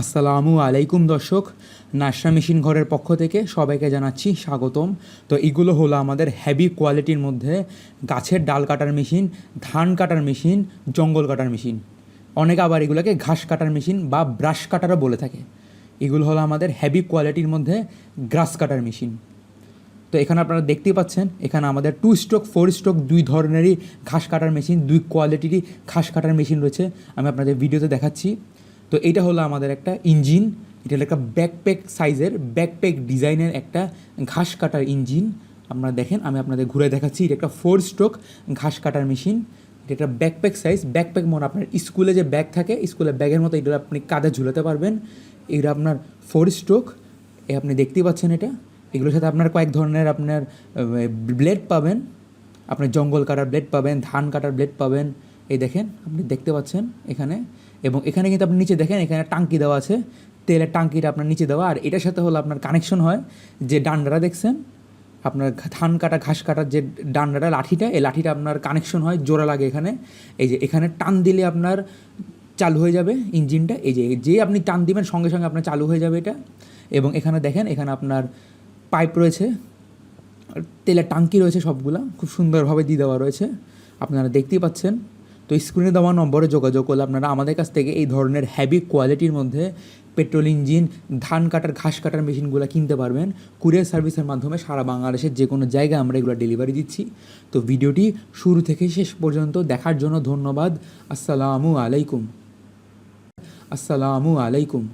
আসসালামু আলাইকুম দর্শক। নাশরা মেশিন ঘরের পক্ষ থেকে সবাইকে জানাচ্ছি স্বাগতম। তো এগুলো হলো আমাদের হেভি কোয়ালিটির মধ্যে গাছের ডাল কাটার মেশিন, ধান কাটার মেশিন, জঙ্গল কাটার মেশিন। অনেকে আবার এগুলোকে ঘাস কাটার মেশিন বা ব্রাশ কাটারও বলে থাকে। এগুলো হলো আমাদের হেভি কোয়ালিটির মধ্যে গ্রাস কাটার মেশিন। তো এখানে আপনারা দেখতেই পাচ্ছেন, এখানে আমাদের টু স্ট্রোক ফোর স্ট্রোক দুই ধরনেরই ঘাস কাটার মেশিন, দুই কোয়ালিটিরই ঘাস কাটার মেশিন রয়েছে। আমি আপনাদের ভিডিওতে দেখাচ্ছি। তো এটা হলো আমাদের একটা ইঞ্জিন। এটা হলো একটা ব্যাকপ্যাক সাইজের ব্যাকপ্যাক ডিজাইনের একটা ঘাস কাটার ইঞ্জিন। আপনারা দেখেন, আমি আপনাদের ঘুরে দেখাচ্ছি, এটা একটা ফোর স্ট্রোক ঘাস কাটার মেশিন এটা একটা ব্যাকপ্যাক সাইজ ব্যাকপ্যাক মনে আপনার স্কুলে যে ব্যাগ থাকে স্কুলের ব্যাগের মতো এটা আপনি কাঁধে ঝুলাতে পারবেন। এটা আপনার ফোর স্ট্রোক এ আপনি দেখতেই পাচ্ছেন এটা। এগুলোর সাথে আপনার কয়েক ধরনের আপনার ব্লেড পাবেন। আপনার জঙ্গল কাটার ব্লেড পাবেন, ধান কাটার ব্লেড পাবেন। এই দেখেন, আপনি দেখতে পাচ্ছেন এখানে, এবং এখানে কিন্তু আপনি নিচে দেখেন, এখানে টাঙ্কি দেওয়া আছে। তেলের টাঙ্কিটা আপনার নিচে দেওয়া, আর এটার সাথে হলো আপনার কানেকশন হয় যে ডান্ডাটা দেখছেন, আপনার ধান কাটা, ঘাস কাটার যে ডান্ডাটা, লাঠিটা, এই লাঠিটা আপনার কানেকশন হয়, জোড়া লাগে এখানে। এই যে এখানে টান দিলে আপনার চালু হয়ে যাবে ইঞ্জিনটা, এই যে যে আপনি টান দিবেন, সঙ্গে সঙ্গে আপনার চালু হয়ে যাবে এটা। এবং এখানে দেখেন, এখানে আপনার পাইপ রয়েছে তেলের টাঙ্কি রয়েছে সবগুলা, খুব সুন্দরভাবে দিয়ে দেওয়া রয়েছে। আপনারা দেখতেই পাচ্ছেন তো স্ক্রিনে দেওয়া নম্বরে যোগাযোগ করলে আপনারা আমাদের কাছ থেকে এই ধরনের হ্যাভি কোয়ালিটির মধ্যে পেট্রোল ইঞ্জিন ধান কাটার, ঘাস কাটার মেশিনগুলো কিনতে পারবেন। কুরিয়ার সার্ভিসের মাধ্যমে সারা বাংলাদেশের যে কোনো জায়গায় আমরা এগুলো ডেলিভারি দিচ্ছি। তো ভিডিওটি শুরু থেকে শেষ পর্যন্ত দেখার জন্য ধন্যবাদ। আসসালামু আলাইকুম। আসসালামু আলাইকুম।